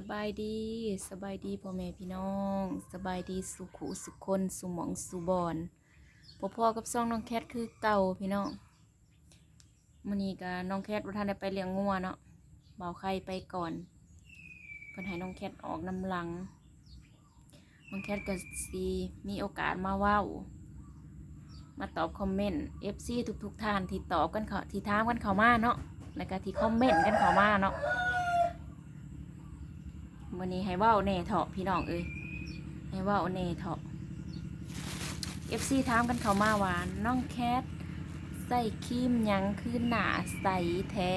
สบายดีสบายดีพ่อแม่พี่น้อง สบายดีสุขุสุคนสุหมองสุบอนพ่อพ่อกับซ่องน้องแคทคือเก่าพี่น้องมื้อนี้ก็น้องแคทบ่ทันได้ไปเลี้ยงงัวเนาะเบาไข่ไปก่อนเพิ่นให้น้องแคทออกน้ำหลังน้องแคทก็สิมีโอกาสมาว้าวมาตอบคอมเมนต์ FC ทุกๆท่านที่ตอบกันเขาที่ถามกันเขามาเนาะแล้วก็ที่คอมเมนต์กันเขามาเนาะ วันนี้ให้ว่าแน่เถาะพี่น้องเอ้ยให้ว่าแน่เถาะเอฟซีถามกันเขามาว่าน้องแคทใส่ครีมยังคือหนาใสแท้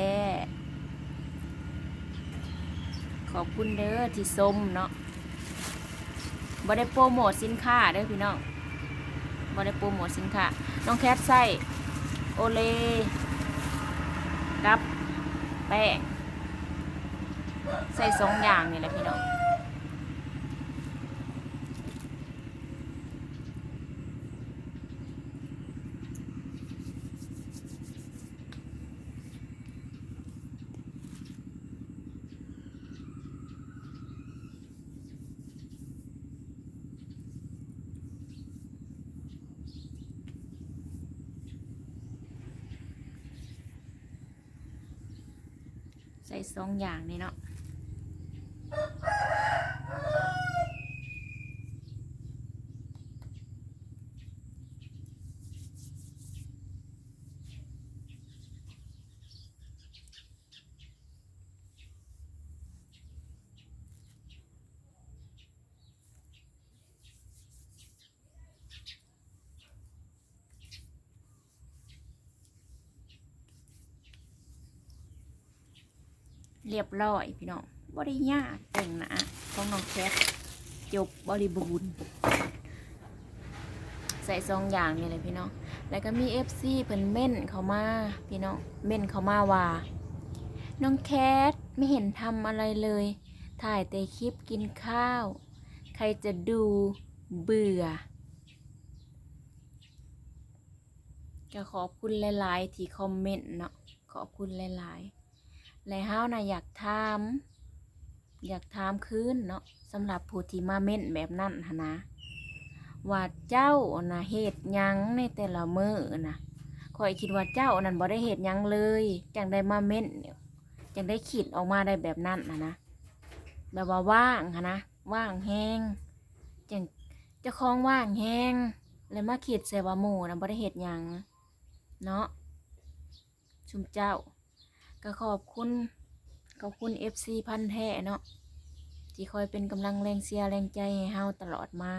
ขอบคุณเด้อที่ส้มเนาะบ่ได้โปรโมทสินค้าเด้อพี่น้องบ่ได้โปรโมทสินค้า น้องแคทใส่โอเลกับแป้ง ใส่สองอย่างนี่แหละพี่น้องใส่สองอย่างนี่เนาะ เรียบร้อยพี่น้องบริยากแต่งหนาของน้องแคทจบบริบูรณ์ใส่ซองอย่างนี่เลยพี่น้อง แล้วก็มีเอฟซีเพิ่นเม่นเขามาพี่น้อง เม่นเขามาว่า น้องแคทไม่เห็นทำอะไรเลย ถ่ายแต่คลิปกินข้าว ใครจะดูเบื่อ ก็ขอบคุณหลาย ๆ ที่คอมเมนต์เนาะ ขอบคุณหลาย ๆ และเฮานะอยากถาม อยากถามคืนเนาะสำหรับผู้ที่มาเม่นแบบนั้นหนนะว่าเจ้านะเหตุยังในแต่ละมือนะข่อยคิดว่าเจ้านั่นบ่ได้เหตุยังเลยจังได้มาเม่นจังได้คิดออกมาได้แบบนั้นนะนะแบบว่าว่างนะว่างแฮงจังเจ้าของว่างแฮงแล้วมาคิดใส่ว่าหมูนะบ่ได้เหตุยังเนาะชุมเจ้า ก็ขอบคุณ ขอบคุณ FC พันแท้เนาะที่คอยเป็นกำลังแรงเชียแรงใจให้เฮาตลอดมา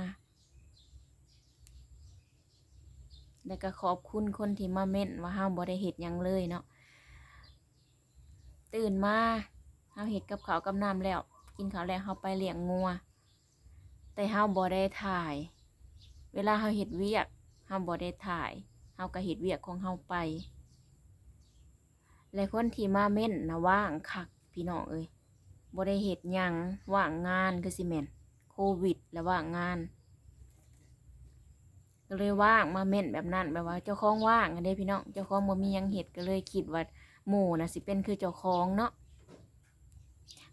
แล้วก็ขอบคุณคนที่มาเม่นว่าเฮาบ่ได้เฮ็ดยังเลยเนาะตื่นมาเฮาเฮ็ดกับข้าวกับน้ำแล้ว กินข้าวแล้วเฮาไปเลี้ยงงัว แต่เฮาบ่ได้ถ่าย เวลาเฮาเฮ็ดเวียกเฮาบ่ได้ถ่ายเฮาก็เฮ็ดเวียกของเฮาไป และคนที่มาเม่นนะว่างคักพี่น้องเอ้ยบ่ได้เฮ็ดยังว่างงานคือสิแม่นโควิดแล้วว่างงานก็เลยว่างมาเม่นแบบนั้นแบบว่า เจ้าของว่างอันเด้พี่น้องเจ้าของบ่มียังเฮ็ดก็เลยคิดว่าหมู่นะสิเป็นคือเจ้าของเนาะ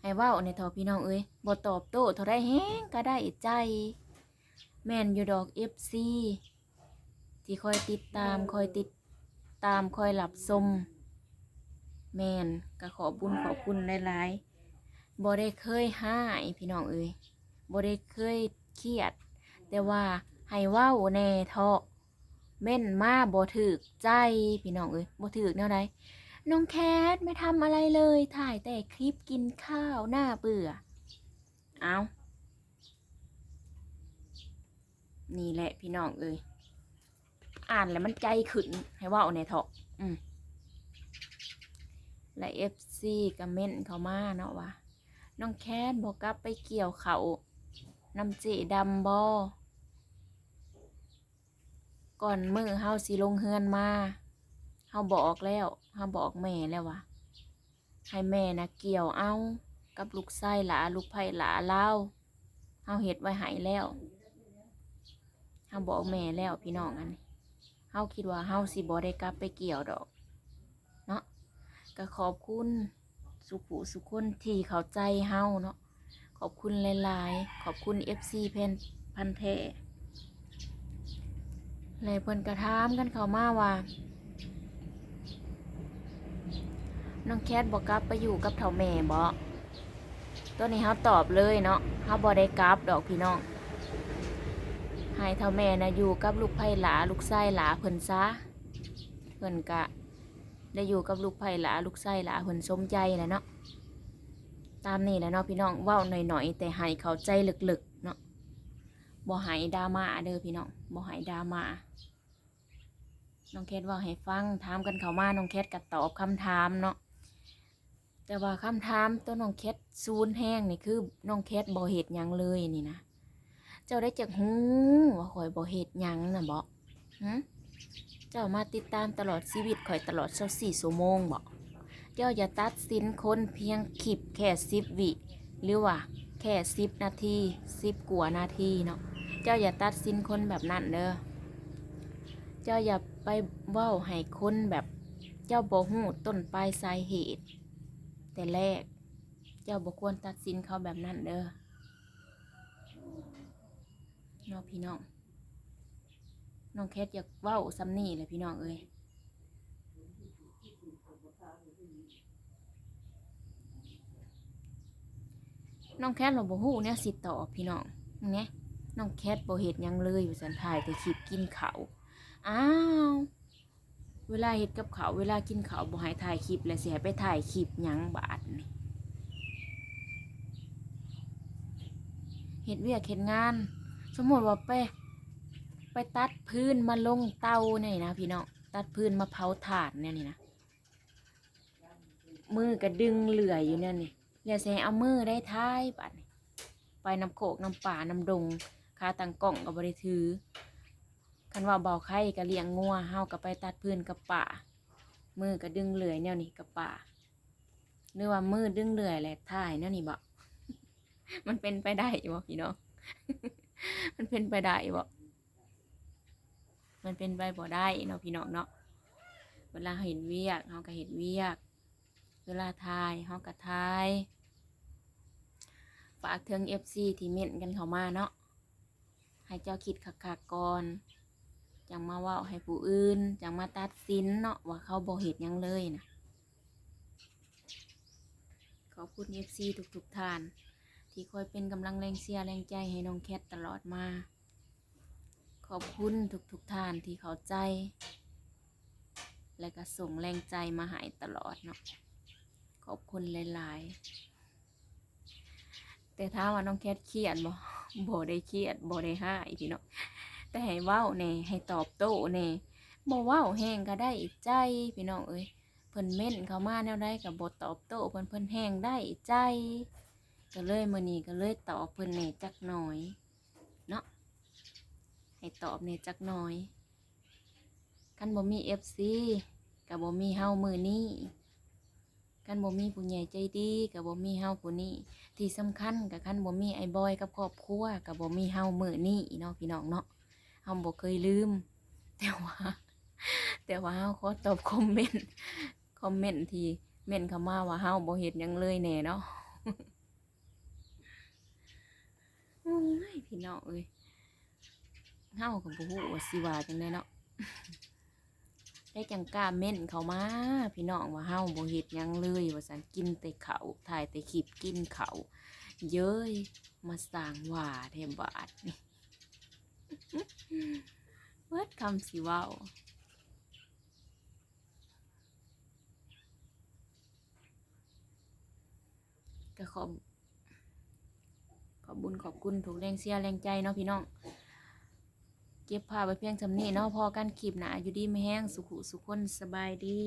ให้ว้าในทอพี่น้องเอ้ยบ่ตอบโต้เท่าได้แฮงก็ได้ใจ แม่นอยู่ดอก FC ที่คอยติดตามคอยติดตามคอยหลับชม แม่นก็ขอบุญขอบคุณหลายๆบ่ได้เคยห้ายพี่น้องเอ้ยบ่ได้เคยเครียด แต่ว่าให้เว้าแน่เถาะเม่นมาบ่ถึกใจพี่น้องเอ้ยบ่ถึกแนวใดน้องแคทไม่ทำอะไรเลยถ่ายแต่คลิปกินข้าวหน้าเบื่อ เอานี่แหละพี่น้องเอ้ยอ่านแล้วมันใจขึ้นให้เว้าแน่เถาะอืม และเอฟซีก็เม่นเขามาเนาะว่าน้องแคทบอกกลับไปเกี่ยวเขานำเจดำบอก่อนมือเฮาสิลงเฮือนมาเฮาบอกแล้วเฮาบอกแม่แล้วว่าให้แม่นะเกี่ยวเอากับลูกไส้หลาลูกไผ่หลาเล่าเฮาเฮ็ดไว้ให้แล้วเฮาบอกแม่แล้วพี่น้องอันเฮาคิดว่าเฮาสิบ่ได้กลับไปเกี่ยวดอก ก็ขอบคุณสุขุสุคนที่เข้าใจเฮาเนาะขอบคุณหลายๆ ขอบคุณ FC เพนพันเทเลยเพิ่นกระทามกันเข้ามาว่าน้องแคทบอกกลับไปอยู่กับเถ่าแม่บ่ตัวนี้เฮาตอบเลยเนาะเฮาบ่ได้กลับดอกพี่น้องให้เถ่าแม่นะอยู่กับลูกไผ่หลาลูกไส้หลาเพิ่นซะเพิ่นกะ ได้อยู่กับลูกไผ่ลาลูกไส้ลาเพิ่นสมใจแหละเนาะตามนี่แหละเนาะพี่น้องเว้าหน่อยๆแต่ให้เขาใจลึกๆเนาะบ่ให้ดราม่าเด้อพี่น้องบ่ให้ดราม่าน้องแคทว่าให้ฟังถามกันเขามาน้องแคทก็ตอบคำถามเนาะแต่ว่าคำถามตัวน้องแคทซูนแห้งนี่คือน้องแคทบ่เฮ็ดยังเลยนี่นะเจ้าได้จักฮู้ว่าข่อยบ่เฮ็ดยังนะบ่หึ เจ้ามาติดตามตลอดชีวิตข่อยตลอด24ชั่วโมงบอกเจ้าอย่าตัดสินคนเพียงคลิปแค่10วิหรือว่าแค่10นาที10กว่านาทีเนาะเจ้าอย่าตัดสินคนแบบนั้นเด้อเจ้าอย่าไปเว้าให้คนแบบเจ้าบ่ฮู้ต้นปลายสาเหตุ แต่แรก เจ้าบ่ควรตัดสินเขาแบบนั้นเด้อเนาะพี่น้อง น้องแคทอยากเว้าซ้ำนี่เลยพี่น้องเอ้ยน้องแคทเราบ่ฮู้เนี่ยสิตอบพี่น้องเนี่ยน้องแคทบ่เฮ็ดยังเลยว่สันถ่ายแต่คลิปกินเขาอ้าวเวลาเฮ็ดกับเขาเวลากินเขาบ่ให้ถ่ายคลิปแล้วสิให้ไปถ่ายคลิปยังบาดนี่เฮ็ดเวียกเฮ็ดงาน สมมติว่าไป ไปตัดพื้นมาลงเตาเนี่ยนะพี่น้องตัดพื้นมาเผาถ่านเนี่ยนี่นะมือก็ดึงเหลื่อยอยู่เนี่ยนี่อย่าใส่เอามือได้ท้ายบัดนี้ไปน้ำโขกน้ำป่าน้ำดงคาตังกล่องกับบริถือคันว่าเบาไข่ก็เลี้ยงงัวเฮาก็ไปตัดพื้นกับป่ามือก็ดึงเหลื่อยเนี่ยนี่กับป่าหรือว่ามือดึงเหลื่อยแหละท้ายเนี่ยนี่บ่มันเป็นไปได้บ่พี่น้องมันเป็นไปได้บ่ มันเป็นไปบ่ได้เนาะพี่น้องเนาะเวลาเห็นเวียกเฮาก็เห็นเวียก เวลาทายเฮาก็ทายฝากเทิง FC ที่เม่นกันเข้ามาเนาะให้เจ้าคิดคักๆก่อนจังมาว้าให้ผู้อื่นจังมาตัดสินเนาะว่าเขาบ่เฮ็ดยังเลยนะขอบคุณ FC ทุกๆท่าน ที่คอยเป็นกำลังแรงเชียร์แรงใจให้น้องแคทตลอดมา ขอบคุณทุกๆทท่านที่เข้าใจ และก็ส่งแรงใจมาใหายตลอดเนาะขอบคุณหลายๆ แต่ถ้าว่าน้องแคทเครียดบ่บ่ได้เครียดบ่ได้ห้ายพี่เนาะแต่ให้เว้าแน่ให้ตอบโต้แน่บ่เว้าแห้งก็ได้ใจพี่น้องเอ้ยเพิ่นเม่นเข้ามาแนวใดก็บ่ตอบโต้เพิ่นเพิ่นแห้งได้ใจ ก็เลยมื้อนี้ก็เลยตอบเพิ่นแน่จักหน่อยเนาะ ให้ตอบเนี่ยจักหน่อยกันบ่มี FC กับบ่มีเฮามือนี้กันบ่มีผู้ใหญ่ใจดีกับบ่มีเฮาผู้นี้ ที่สำคัญกับคันบ่มีไอ้บอยกับครอบครัวกับบ่มีเฮามือนี้เนาะพี่น้องเนาะเฮาบ่เคยลืม แต่ว่า แต่ว่าเฮาขอตอบคอมเมนต์คอมเมนต์ที่เม่นเข้ามาว่าเฮาบ่เฮ็ดหยังเลยแน่เนาะโอ้ยพี่น้องเอ้ย เฮากับบ่ฮู้ว่าสิว่าจังไดเนาะได้จังกล้าเม่นเขามา พี่น้องว่าเฮาบ่เฮ็ดหยังเลยว่าซั่นกินแต่ข้าถ่ายแต่คลิปกินเขาเย้ยมาสร้างว่าแทบาดนี่เบิดคำสิว้าก็ขอบขอบบุญขอบคุณถูกแรงเสียแรงใจเนาะพี่น้อง เก็บภาพไว้เพียงจำนี้เนาะพอกันคลิปหนะอยู่ดีไม่แห้งสุขุสุขคนสบายดี